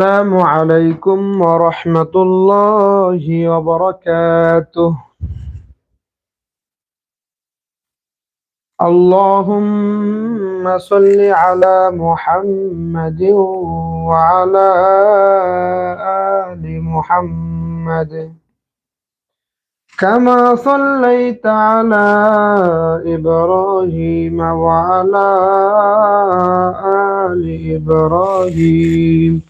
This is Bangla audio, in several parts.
السلام عليكم ورحمة الله وبركاته. اللهم صل على محمد وعلى آل محمد. كما صليت على إبراهيم وعلى آل إبراهيم.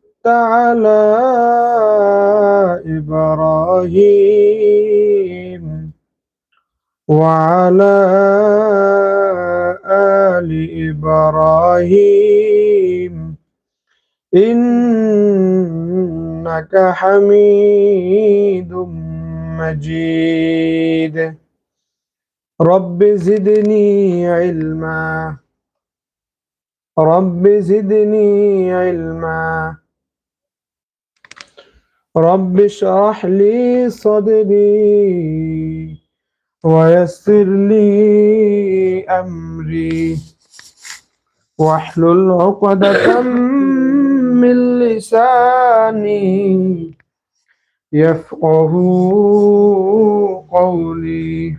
على إبراهيم وعلى آل إبراهيم. إنك حميد مجيد. رب زدني علما. رب زدني علما. رب اشرح لي صدري ويسر لي أمري. واحلل عقدة من لساني يفقه قولي.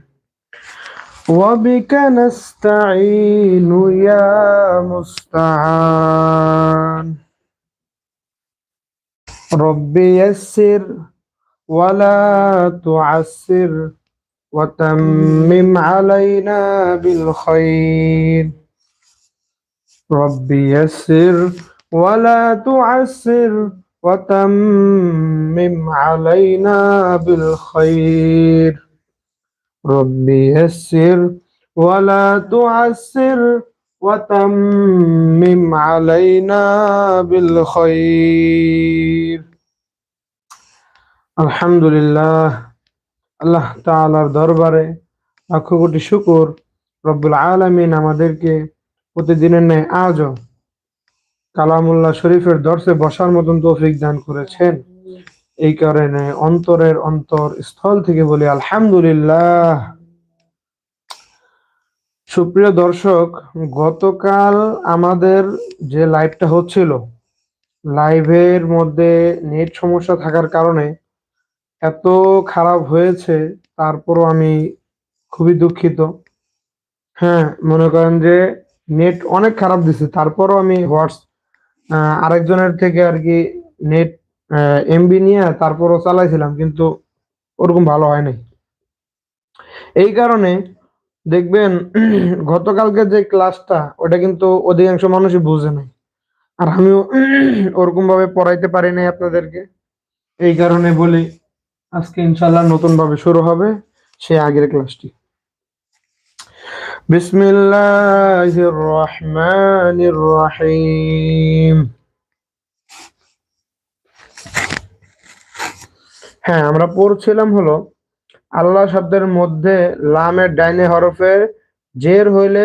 وبك نستعين يا مستعان. رب يسر ولا تعسر وتمم علينا بالخير. رب يسر ولا تعسر وتمم علينا بالخير. رب يسر ولا تعسر وتمم علينا بالخير الحمد لله আল্লাহ তাআলার দরবারে লক্ষ কোটি শুকর রব্বুল আলামিন আমাদেরকে প্রতিদিনের ন্যায় আজও কালামুল্লাহ শরীফের দর্শে বসার মতন তৌফিক দান করেছেন এই কারণে অন্তরের অন্তর স্থল থেকে বলি আলহামদুলিল্লাহ সুপ্রিয় দর্শক, গতকাল আমাদের যে লাইভটা হচ্ছিল, লাইভের মধ্যে নেট সমস্যা থাকার কারণে এত খারাপ হয়েছে, তারপরও আমি খুবই দুঃখিত। হ্যাঁ মনে করেন যে নেট অনেক খারাপ দিছে, তারপরও আমি হোয়াটস আরেকজনের থেকে আর কি নেট এমবি নিয়ে তারপরও চালাইছিলাম, কিন্তু ওরকম ভালো হয়নি। এই কারণে দেখবেন, গতকালকে যে ক্লাসটা, ওটা কিন্তু অধিকাংশ মানুষই বুঝে নাই। আর আমিও ওরকম ভাবে পড়াইতে পারি নাই আপনাদেরকে। এই কারণে বলি, আজকে ইনশাল্লাহ নতুন ভাবে শুরু হবে সেই আগের ক্লাসটি। রহিম হ্যাঁ আমরা পড়ছিলাম হলো আল্লাহ শব্দের মধ্যে লামের ডাইনে হরফের জের হইলে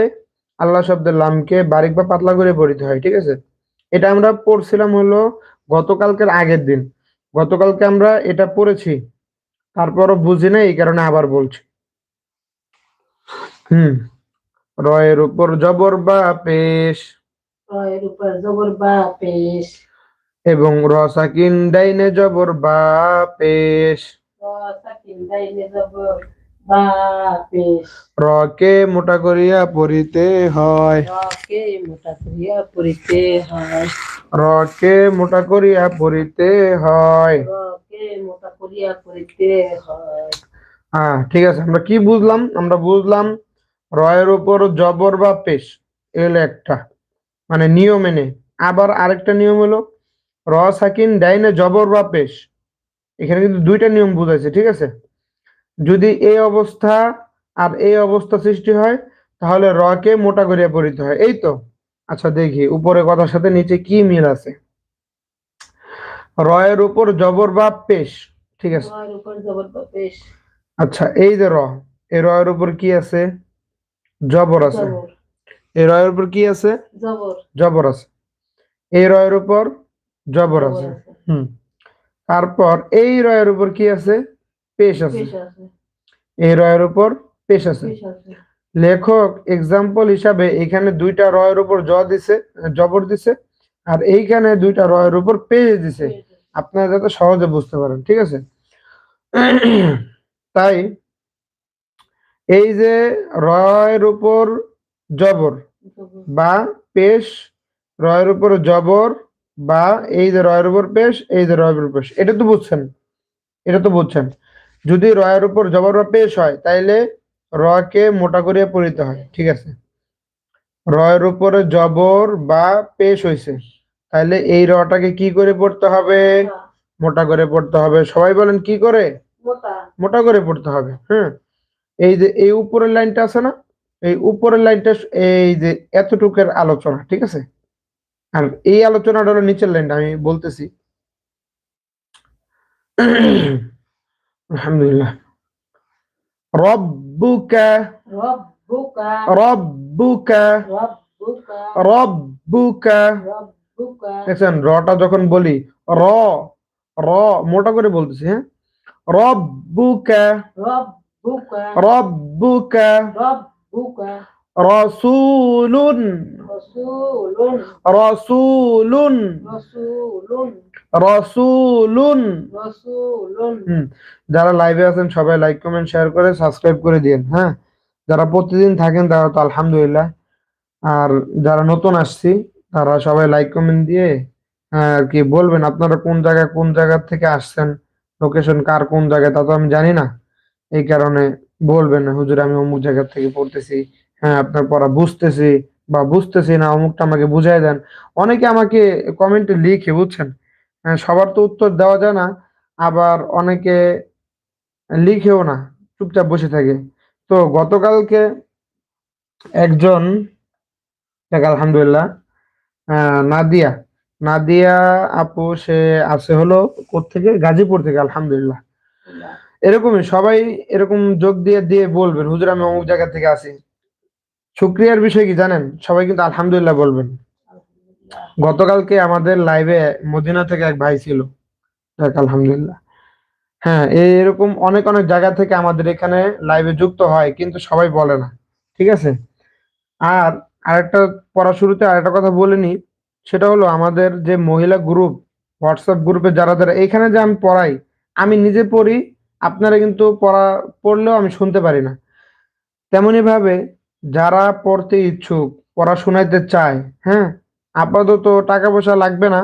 আল্লাহ শব্দের লামকে বারিক বা পাতলা করে পড়িতে হয় ঠিক আছে? এটা আমরা পড়ছিলাম হলো গতকালকের আগের দিন। গতকালকে আমরা এটা পড়েছি তারপরও বুঝি না এই কারণে আবার বলছি। হুম রয়ের উপর জবর বা পেশ। রয়ের উপর জবর বা পেশ। এবং রসাকিন ডাইনে জবর বা পেশ। রকে মোটা করিয়া পড়িতে হয়। রকে মোটা করিয়া পড়িতে হয়। রকে মোটা করিয়া পড়িতে হয়। রকে মোটা করিয়া পড়িতে হয়। হ্যাঁ ঠিক আছে আমরা কি বুঝলাম? আমরা বুঝলাম রয়ের উপর জবর বা পেশ এলো একটা। মানে নিয়ম এনে। আবার আরেকটা নিয়ম হলো র সাকিন ডাইনে জবর বা পেশ। এখানে কিন্তু দুইটা নিয়ম বুঝাইছে ঠিক আছে? যদি এই অবস্থা আর এই অবস্থা সৃষ্টি হয় তাহলে রকে মোটা করিয়া পড়িতে হয়। এই তো? আচ্ছা দেখি উপরে কথার সাথে নিচে কি মিল আছে? রয়ের উপর জবর বা পেশ ঠিক আছে? আচ্ছা এই যে র এই রয়ের উপর কি আছে? জবর আছে। এই রয়ের উপর কি আছে? জবর। জবর আছে। এই রয়ের উপর জবর আছে। হুম। তারপর এই রয়ের উপর কি আছে? পেশ আছে। এই রয়ের উপর পেশ আছে। লেখক এক্সাম্পল হিসাবে এখানে দুইটা রয়ের উপর জ দিছে জবর দিছে আর এইখানে দুইটা রয়ের উপর পেশ দিছে। আপনারা যাতে সহজে বুঝতে পারেন ঠিক আছে? তাই এই যে রয়ের উপর জবর জবর। বা পেশ রয়ের উপর জবর বা এই যে রয়ের উপর পেশ এই যে রয়ের উপর পেশ। এটা তো বুঝছেন। এটা তো বুঝছেন। যদি রয়ের উপর জবর বা পেশ হয় তাইলে রকে মোটা করিয়া পড়িতে হয়। ঠিক আছে? রয়ের উপরে জবর বা পেশ হয়েছে তাইলে এই রটাকে কি করে পড়তে হবে? মোটা, মোটা করে পড়তে হবে। সবাই বলেন কি করে? মোটা। মোটা করে পড়তে হবে। হ্যাঁ এই যে এই উপরের লাইনটা আছে না? এই উপরের লাইনটা এই যে এতটুকের আলোচনা। ঠিক আছে? আর এই আলোচনাটা হলো নিচের লাইনটা আমি বলতেছি। আলহামদুলিল্লাহ। রব্বুকা রব্বুকা রব্বুকা রব্বুকা রব্বুকা রব্বুকা দেখছেন রটা যখন বলি র র মোটা করে বলতেছি হ্যাঁ? রব্বুকা রব্বুকা রব্বুকা রব্বুকা রাসূলুন। রাসূলুন। রাসূলুন। যারা লাইভে আছেন সবাই লাইক কমেন্ট শেয়ার করে সাবস্ক্রাইব করে দিন হ্যাঁ? যারা প্রতিদিন থাকেন তারা তো আলহামদুলিল্লাহ। আর যারা নতুন আসছি তারা সবাই লাইক কমেন্ট দিয়ে আহ, আর কি বলবেন আপনারা কোন জায়গায় কোন জায়গা থেকে আসছেন? লোকেশন কার কোন জায়গায়? তা তো আমি জানি না। এই কারণে বলবেন হুজুর আমি অমুক জায়গা থেকে পড়তেছি। হ্যাঁ আপনার পড়া বুঝতেছি বা বুঝতেছি না অমুকটা আমাকে বুঝাই দেন। অনেকে আমাকে কমেন্টে লিখে বুঝছেন? হ্যাঁ, সবার তো উত্তর দেওয়া যায় না আবার অনেকে লিখেও না চুপচাপ বসে থাকে। তো গতকালকে একজন আলহামদুলিল্লাহ নাদিয়া নাদিয়া আপু সে আছে হলো কোত্থেকে? গাজীপুর থেকে আলহামদুলিল্লাহ। এরকমই সবাই এরকম যোগ দিয়ে দিয়ে বলবেন হুজুর আমি অমুক জায়গা থেকে আসি। শুক্রিয়ার বিষয় কি জানেন? সবাই কিন্তু আলহামদুলিল্লাহ বলবেন। গতকালকে আমাদের লাইভে মদিনা থেকে এক ভাই ছিল। যাক আলহামদুলিল্লাহ। হ্যাঁ এই এরকম অনেক অনেক জায়গা থেকে আমাদের এখানে লাইভে যুক্ত হয় কিন্তু সবাই বলে না। ঠিক আছে? আর আরেকটা পড়া শুরুতে আরেকটা কথা বলে নি সেটা হলো আমাদের যে মহিলা গ্রুপ হোয়াটসঅ্যাপ গ্রুপে যারা যারা এখানে যে আমি পড়াই আমি নিজে পড়ি আপনারা কিন্তু পড়া পড়লেও আমি শুনতে পারি না। তেমনি ভাবে যারা পড়তে ইচ্ছুক পড়া শোনাইতে চায় হ্যাঁ? আপাতত টাকা পয়সা লাগবে না,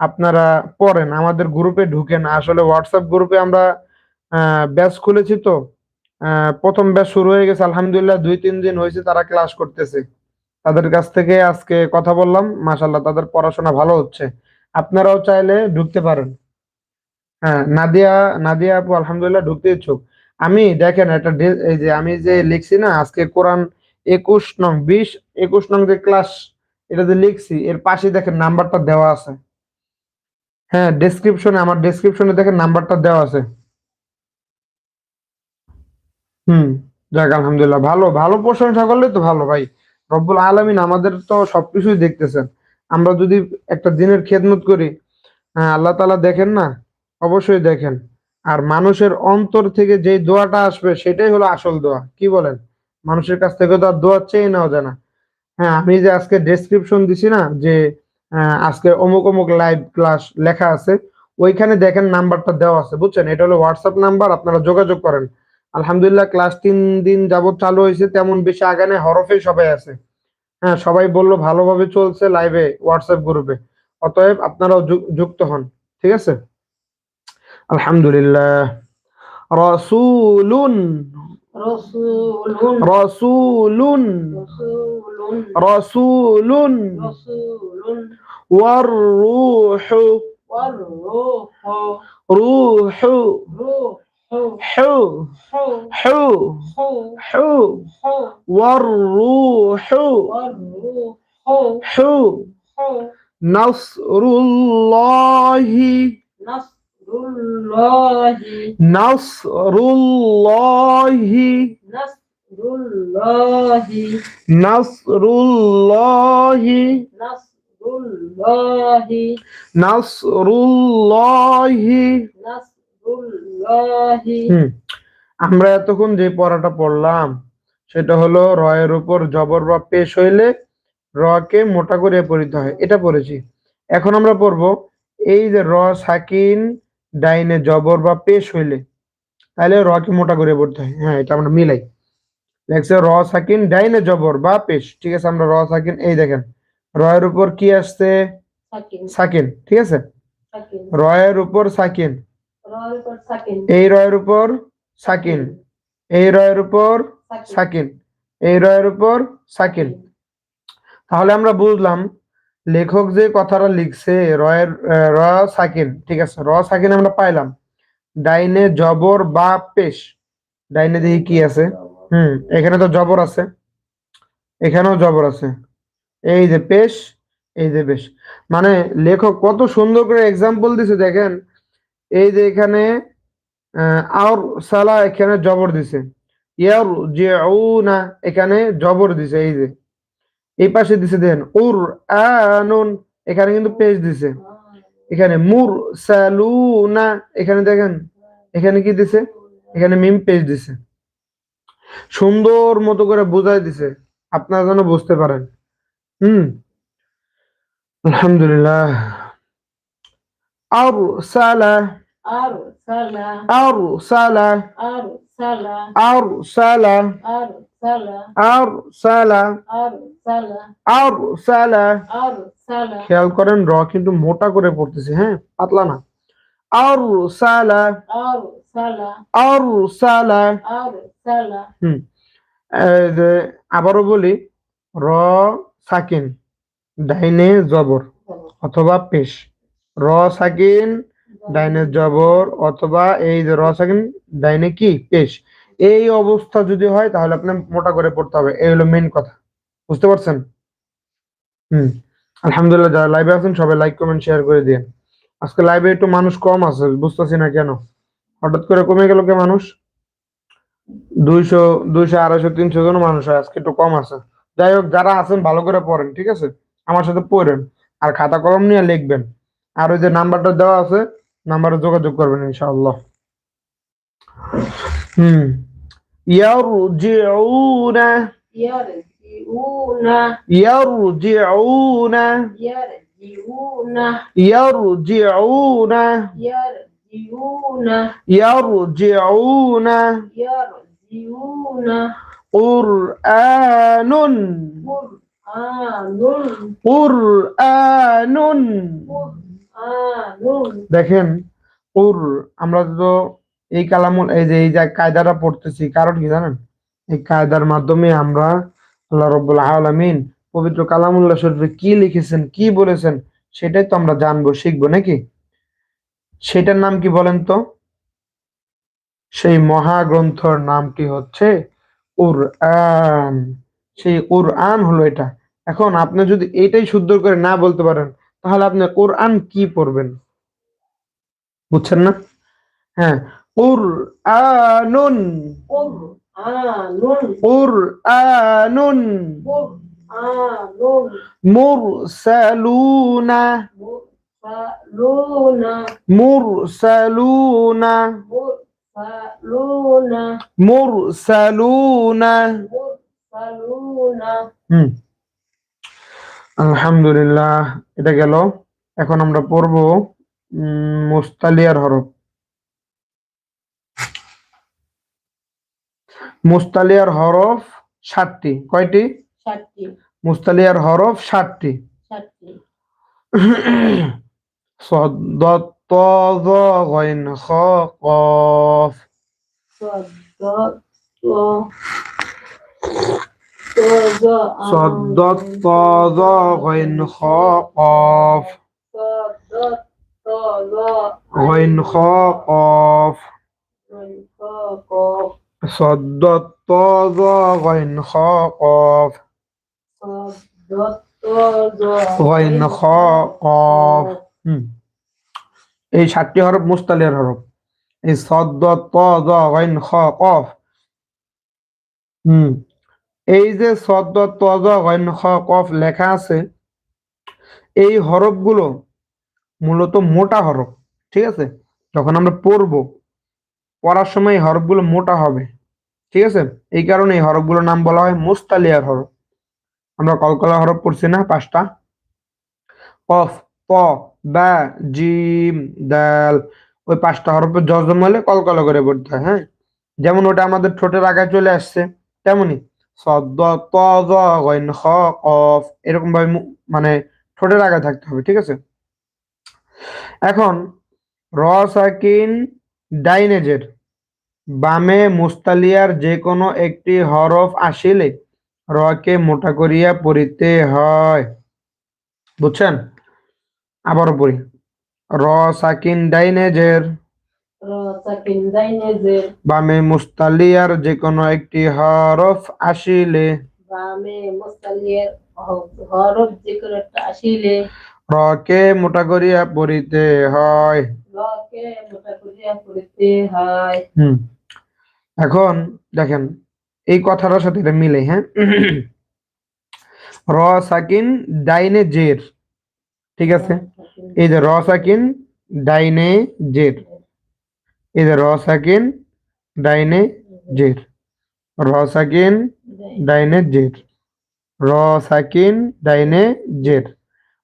আপনারা পড়েন। আমাদের গ্রুপে ঢুকেন। আসলে হোয়াটসঅ্যাপ গ্রুপে আমরা ব্যাচ খুলেছি তো। প্রথম ব্যাচ শুরু হয়ে গেছে, আলহামদুলিল্লাহ, দুই, তিন দিন হয়েছে তারা ক্লাস করতেছে। তাদের কাছ থেকে আজকে কথা বললাম মাশাল্লাহ তাদের পড়াশোনা ভালো হচ্ছে। আপনারাও চাইলে ঢুকতে পারেন। হ্যাঁ নাদিয়া নাদিয়া আপু, আলহামদুলিল্লাহ, ঢুকতে ইচ্ছুক। আমি দেখেন, একটা এই যে আমি যে লিখছি না, আজকে কোরআন একুশ নং, বিশ, একুশ নং যে ক্লাস এটা যে লিখছি, এর পাশে দেখেন নাম্বারটা দেওয়া আছে। হ্যাঁ ডেসক্রিপশনে আমার ডেসক্রিপশনে দেখেন নাম্বারটা দেওয়া আছে। হুম, যাক, আলহামদুলিল্লাহ, ভালো ভালো প্রশংসা করলে তো ভালো ভাই। রব্বুল আলামিন আমাদের তো সবকিছুই দেখতেছেন। আমরা যদি একটা দিনের খেদমত করি হ্যাঁ আল্লাহ তাআলা দেখেন না? অবশ্যই দেখেন। আর মানুষের অন্তর থেকে যে দোয়াটা আসবে, সেটাই হলো আসল দোয়া। কি বলেন? মানুষের কাছ থেকে তো আর দোয়া চেয়ে নেওয়া যায় না। হ্যাঁ আমি যে আজকে ডেসক্রিপশন দিছি না, যে আজকে অমুক অমুক লাইভ ক্লাস লেখা আছে, ওইখানে দেখেন নাম্বারটা দেওয়া আছে, বুঝছেন? এটা হলো হোয়াটসঅ্যাপ নাম্বার আপনারা যোগাযোগ করেন। আলহামদুলিল্লাহ ক্লাস তিন দিন যাবত চালু হয়েছে, তেমন বেশি আগানে হরফে সবাই আছে। হ্যাঁ সবাই বলল ভালোভাবে চলছে লাইভে হোয়াটসঅ্যাপ গ্রুপে অতএব আপনারাও যুক্ত হন, ঠিক আছে? আলহামদুলিল্লাহ। রসুলুন رسول رسول. رسول رسول. والروح. والروح. روح. روح. حو. حو. حو. والروح. حو. نصر الله. نصر নাসরুল্লাহি। নাসরুল্লাহি। নাসরুল্লাহি। নাসরুল্লাহি। নাসরুল্লাহি। নাসরুল্লাহি। আমরা এতক্ষণ যে পড়াটা পড়লাম সেটা হলো রয়ের উপর জবর বা পেশ হইলে রকে মোটা করে পড়িতে হয়। এটা পড়েছি। এখন আমরা পড়ব এই যে র সাকিন ডাইনে জবর বা পেশ হইলে তাহলে র কে মোটা করে পড়তে হয়? হ্যাঁ এটা আমরা মিলাই। দেখছে র সাকিন ডাইনে জবর বা পেশ। ঠিক আছে আমরা র সাকিন এই দেখেন র এর উপর কি আসছে? সাকিন। ঠিক আছে? র এর উপর সাকিন। এই রয়ের উপর সাকিন। এই রয়ের উপর সাকিন। এই রয়ের উপর সাকিন। তাহলে আমরা বুঝলাম লেখক যে কথাটা লিখছে রয়ের র সাকিন ঠিক আছে র সাকিন আমরা পাইলাম। ডাইনে জবর বা পেশ ডাইনে দেখি কি আছে? হুম এখানে তো জবর আছে এখানেও জবর আছে। এই যে পেশ এই যে পেশ মানে লেখক কত সুন্দর করে এক্সাম্পল দিছে দেখেন। এই যে এখানে আহ, আর সালা এখানে জবর দিছে। ইয়ার যে না এখানে জবর দিছে এই যে। এই পাশে দিছে দেখেন উর আনুন এখানে কিন্তু পেজ দিছে। এখানে মুর সালুনা এখানে দেখেন এখানে কি দিছে? এখানে মিম পেজ দিছে। সুন্দর মতো করে বোঝাই দিছে। আপনারা যেন বুঝতে পারেন। হুম? আলহামদুলিল্লাহ। আর সালা আর সালা আর সালা আর সালা আর সালা খেয়াল করেন র কিন্তু মোটা করে পড়তেছে হ্যাঁ? পাতলা না। আর আবারও বলি র সাকিন ডাইনে জবর অথবা পেশ। র সাকিন ডাইনে জবর অথবা এই যে র সাকিন ডাইনে কি? পেশ। এই অবস্থা যদি হয়, তাহলে আপনার মোটা করে পড়তে হবে। এই হলো মেন কথা। বুঝতে পারছেন? হুম। আলহামদুলিল্লাহ, যারা লাইভে আছেন, সবাই লাইক কমেন্ট শেয়ার করে দিন আজকে লাইভে একটু মানুষ কম আছে, বুঝতেছি না কেন? হঠাৎ করে কমে গেল কে মানুষ? দুইশো দুইশো, আড়াইশো, তিনশো জন মানুষ হয়, আজকে একটু কম আছে। যাই হোক, যারা আছেন, ভালো করে পড়েন, ঠিক আছে? আমার সাথে পড়েন। আর খাতা কলম নিয়ে লিখবেন। আর ওই যে নাম্বারটা দেওয়া আছে, নাম্বারে যোগাযোগ করবেন, ইনশাআল্লাহ। হুম। ইয়ারজিউনা يرجعون ইয়ারজিউনা يرجعون ইয়ারজিউনা يرجعون ইয়ারজিউনা يرجعون কুরআনুন قرآن কুরআনুন قرآن দেখেন উর আমরা তো এই কালামুল এই যে এই যে কায়দাটা পড়তেছি, কারণ কি জানেন? এই কায়দার মাধ্যমে আমরা আল্লাহ রব্বুল আলামিন পবিত্র কালামুল্লাহ শরীফে কি লিখেছেন, কি বলেছেন, সেটাই তো আমরা জানব, শিখব, নাকি? সেটার নাম কি বলেন তো? সেই মহাগ্রন্থর নামটি হচ্ছে? কুরআন। সেই কুরআন হলো এটা। এখন আপনি যদি এটাই শুদ্ধ করে না বলতে পারেন, তাহলে আপনি কোরআন কি পড়বেন? বুঝছেন না? হ্যাঁ কুরআনুন। কুরআনুন। মুরসালুনা। মুরসালুনা। মুরসালুনা। আলহামদুলিল্লাহ এটা গেল। এখন আমরা পড়ব মুস্তালিয়ার হরফ। মুস্তালিয়ার হরফ সাতটি। কয়টি? মুস্তালিয়ার হরফ সাতটি। صدق صد الطازة غين خاقاف صد الطازة غين خاقاف এই সাতটি হরফ মুস্তালের হরফ। এই সদ্দ তদ গাইন খ কফ হুম। এই যে সদ্দ তদ গাইন খ কফ লেখা আছে এই হরফগুলো মূলত মোটা হরফ ঠিক আছে? যখন আমরা পড়ব পড়ার সময় হরফগুলো মোটা হবে। ঠিক আছে? এই কারণে এই হরফগুলোর নাম বলা হয় মুস্তালিয়ার হরফ। আমরা কলকলা হরফ পড়ছি না, পাঁচটা। কফ প বা, জিম, দাল, ওই পাঁচটা হরফে জজম হলে কলকলা করে পড়তে হয় হ্যাঁ? যেমন ওটা আমাদের ঠোঁটের আগায় চলে আসছে তেমনি এরকম ভাবে মানে ঠোঁটের আগায় থাকতে হবে, ঠিক আছে? এখন, র, সাকিন ডাইনেজের বামে মুস্তালিয়ার যে কোনো একটি হরফ আসিলে রকে মোটা করিয়া পড়িতে হয়। বুঝছেন? আবার পড়ি। র সাকিন ডাইনেজের বামে মুস্তালিয়ার যে কোনো একটি হরফ আসিলে। বামে মুস্তালিয়ের হরফ যে কোনো একটা আসিলে। রকে মোটা করিয়া পড়িতে হয়। লকে মোটা করিয়া পড়িতে হয়। হুম। এখন দেখেন, এই কথাটার সাথে এটা মিলে হ্যাঁ? র সাকিন, ডাইনে জের, ঠিক আছে? এই যে র সাকিন, ডাইনে জের। এই যে র সাকিন, ডাইনে জের। র সাকিন, ডাইনে জের। র সাকিন, ডাইনে জের।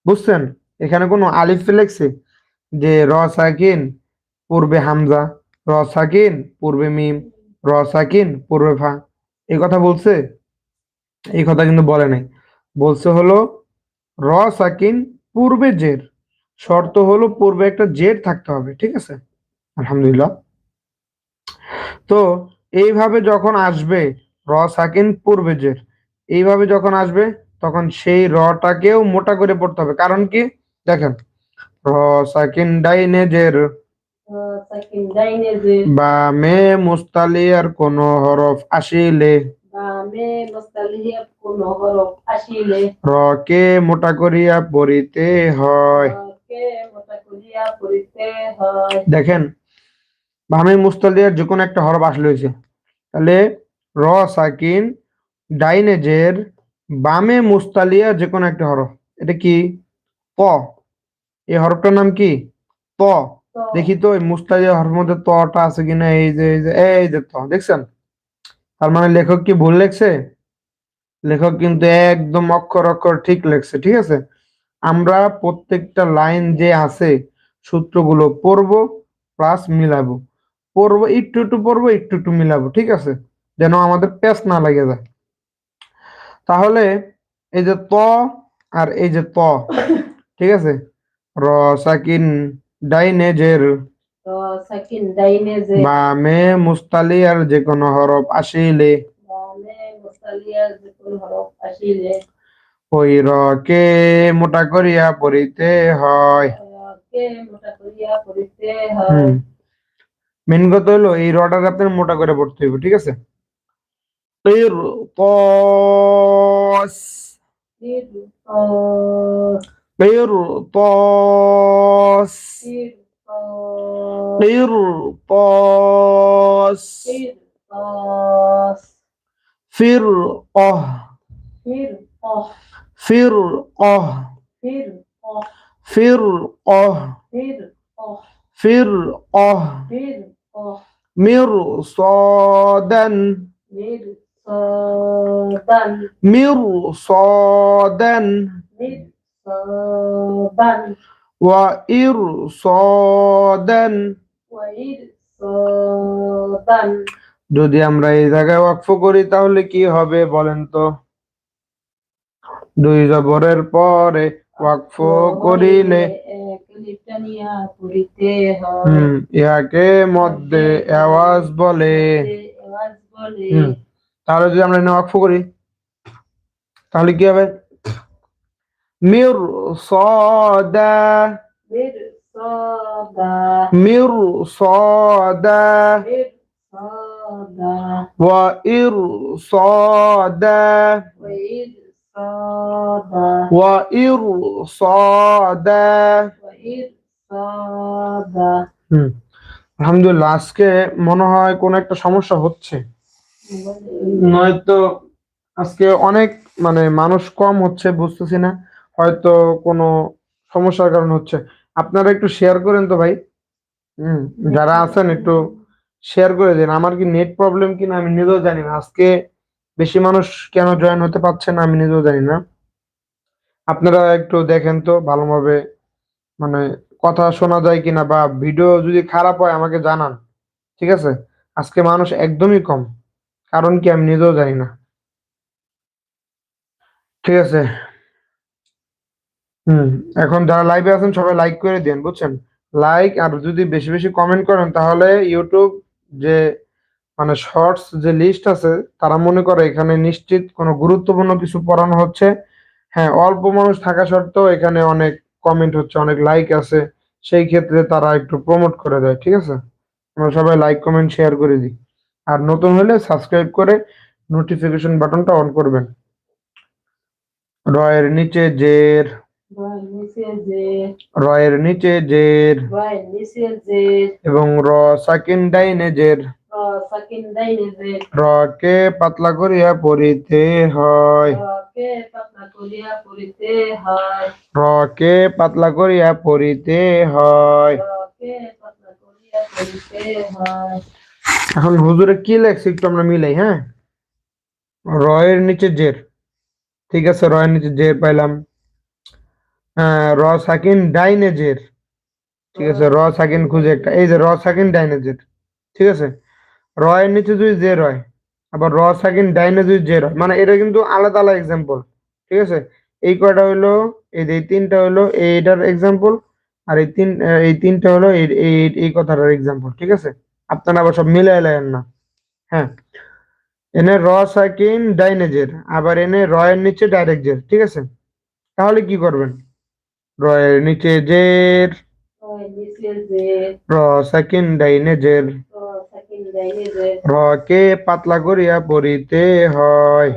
বুঝছেন? এখানে কোনো আলিফ লেখছে যে র সাকিন, পূর্বে হামজা। র সাকিন, পূর্বে মিম। র সাকিন পূর্বে ফা, এই কথা বলছে? এই কথা কিন্তু বলে নাই। বলছে হলো র সাকিন পূর্বে জের। শর্ত হলো পূর্বে একটা জের থাকতে হবে, ঠিক আছে? আলহামদুলিল্লাহ। তো এইভাবে যখন আসবে র সাকিন পূর্বে জের, এইভাবে যখন আসবে, তখন সেই রটাকেও মোটা করে পড়তে হবে। কারণ কি? দেখেন র সাকিন ডাইনে জের দাইনেজের বামে মুস্তালিয়ার কোন হরফ আসিলে। রকে মোটা করিয়া পড়িতে হয়। দেখেন বামে মুস্তালিয়ার যে কোনো একটা হরফ আসলে হয়েছে। তাহলে র সাকিন ডাইনেজের বামে মুস্তালিয়া যে কোনো একটা হরফ। এটা কি? প। এই হরফটার নাম কি? প। দেখি তো মুস্তালিয়া হরফের মধ্যে তটা আছে কিনা, এই যে এই যে এই যে ত, দেখছেন? তার মানে লেখক কি ভুল লেখছে? লেখক কিন্তু একদম অক্ষর অক্ষর ঠিক লেখছে, ঠিক আছে? আমরা প্রত্যেকটা লাইন যে আছে, সূত্রগুলো পড়ব প্লাস মিলাবো। পড়ব, একটু একটু পড়ব, একটু একটু মিলাবো, ঠিক আছে? যেন আমাদের প্যাস না লাগে যায়। তাহলে এই যে ত আর এই যে ত, ঠিক আছে? র, সাকিন ডাইনেজের। বামে মুস্তালিয়ার যে কোনো হরফ আসিলে। কে মোটা করিয়া পড়িতে হয়। মেন কথা হলো এই রটার আপনার মোটা করে পড়তে হবে ঠিক আছে? তির তস قرطاس قرطاس فرقه فرقه فرقه فرقه فرقه مرصادا مرصادا مرصادا وإرصادا. وإرصادا. وإرصادا. যদি আমরা এই জায়গায় ওয়াকফ করি তাহলে কি হবে বলেন তো? দুই জবরের পরে ওয়াকফ করিলে ইয়াকে মধ্যে আওয়াজ বলে। তাহলে যদি আমরা এনে ওয়াকফ করি তাহলে কি হবে? ওয়া ইর সদা হুম আলহামদুলিল্লাহ আজকে মনে হয় কোন একটা সমস্যা হচ্ছে। নয়তো আজকে অনেক মানে মানুষ কম হচ্ছে বুঝতেছি না। হয়তো কোনো সমস্যার কারণে হচ্ছে। আপনারা একটু শেয়ার করেন তো ভাই। হুম, যারা আছেন একটু শেয়ার করে দিন। আমার কি নেট প্রবলেম কিনা আমি নিজেও জানি না। আজকে বেশি মানুষ কেন জয়েন হতে পারছে না আমি নিজেও জানি না। আপনারা একটু দেখেন তো ভালোভাবে মানে কথা শোনা যায় কিনা বা ভিডিও যদি খারাপ হয় আমাকে জানান। ঠিক আছে? আজকে মানুষ একদমই কম। কারণ কি আমি নিজেও জানি না। ঠিক আছে? হুম, এখন যারা লাইভে আছেন, সবাই লাইক করে দেন বুঝছেন? লাইক আর যদি বেশি বেশি কমেন্ট করেন, তাহলে ইউটিউব যে মানে শর্টস যে লিস্ট আছে, তারা মনে করে এখানে নিশ্চিত কোনো গুরুত্বপূর্ণ কিছু পড়ানো হচ্ছে। হ্যাঁ অল্প মানুষ থাকা সত্ত্বেও এখানে অনেক কমেন্ট হচ্ছে, অনেক লাইক আছে। সেই ক্ষেত্রে তারা একটু প্রমোট করে দেয়, ঠিক আছে? আমরা সবাই লাইক কমেন্ট শেয়ার করে দিই। আর নতুন হলে সাবস্ক্রাইব করে নোটিফিকেশন বাটনটা অন করবেন। রয়ের নিচে জের রয়ের নিচে জের রয় নিচে যে এবং র সাকিন ডাইনে জের র সাকিন দাইনে যে র কে পাতলা করিয়া পড়িতে হয়। রকে পাতলা করিয়া পড়িতে হয়। র কে পাতলা করিয়া পড়িতে হয়। রকে পাতলা করিয়া পড়িতে হয়। এখন হুজুরে কি লেখছে একটু আমরা মিলাই হ্যাঁ? রয়ের নিচে জের। ঠিক আছে রয়ের নিচে জের পাইলাম। আহ, র সাকিন ডাইনে জের ঠিক আছে, র সাকিন খুঁজে একটা। এই যে র সাকিন ডাইনে জের ঠিক আছে? রয়ের নিচে যদি জের হয় আবার র সাকিন ডাইনে যদি জের হয় মানে এটা কিন্তু আলাদা আলাদা এক্সাম্পল ঠিক আছে? এই কয়টা হইল এই যে এই তিনটা হইল এইটার এক্সাম্পল আর এই তিন, এই তিনটা হলো, এই এই কথাটার এক্সাম্পল ঠিক আছে? আপনারা আবার সব মিলাই লাইন না। হ্যাঁ? এনে র সাকিন ডাইনেজের, আবার এনে রয়ের নিচে ডাইরেক্ট জের ঠিক আছে? তাহলে কি করবেন? রয়ের নিচে জের। র সাকিন ডাইনেজের র সাকিন দাইনে যে র কে পাতলা করিয়া পড়িতে হয়।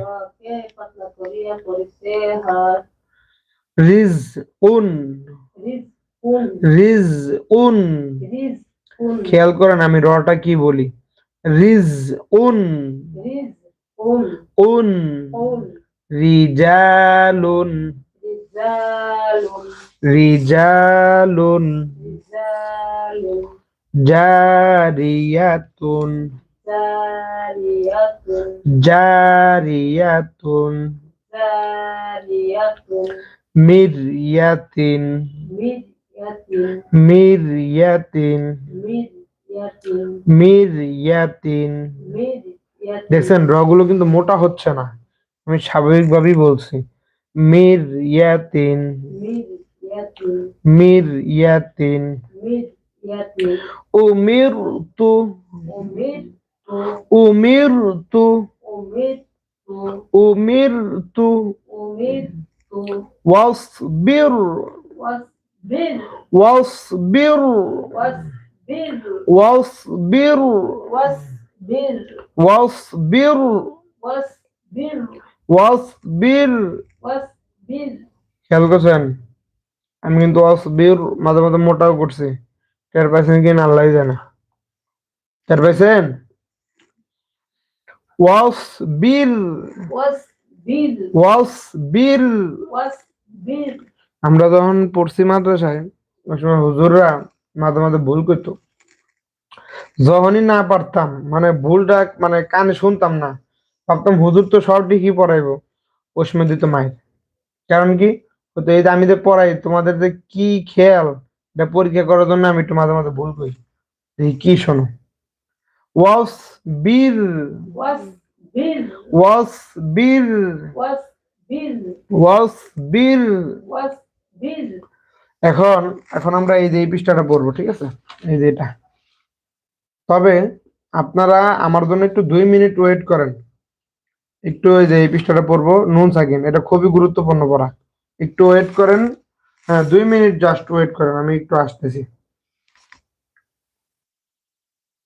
রিজ উন। রিজ উন। খেয়াল করেন আমি রটা কি বলি। রিজ উন। উন। রিজালুন। রিজালুন জারিয়াতুন জারিয়াতুন মিরয়াতিন মিরয়াতিন মিরয়াতিন দেখছেন রগুলো কিন্তু মোটা হচ্ছে না। আমি স্বাভাবিকভাবেই বলছি। مرية مرية أمرت أمرت أمرت واصبر واصبر واصبر واصبر واصبر واصبر খেয়াল করছেন? আমি কিন্তু ওয়াসবির মাঝে মাঝে মোটাও করছি। টের পাইছেন কিনা আল্লাহ জানে। টের পাইছেন? ওয়াসবির wasbir ওয়াসবির wasbir আমরা যখন পড়ছি মাদ্রাসায় ওই সময় হুজুররা মাঝে মাঝে ভুল করতো। যখনই না পারতাম মানে ভুলটা মানে কানে শুনতাম না ভাবতাম হুজুর তো সব ঠিকই পড়াইবো। ওই সময় দিত মায়ের কারণ কি? তো এই যে আমি যে পড়াই তোমাদের যে কি খেয়াল এটা পরীক্ষা করার জন্য আমি একটু মাঝে মাঝে ভুল করি। এই কি শোনো? ওয়াস বীর। ওয়াস বীর। ওয়াস বীর। এখন এখন আমরা এই যে এই পৃষ্ঠাটা পড়ব ঠিক আছে? এই যে এটা। তবে আপনারা আমার জন্য একটু দুই মিনিট ওয়েট করেন। একটু ওই যে এই পৃষ্ঠাটা পড়ব, নুন সাকিন এটা খুবই গুরুত্বপূর্ণ পড়া। একটু ওয়েট করেন। হ্যাঁ দুই মিনিট জাস্ট ওয়েট করেন, আমি একটু আসতেছি।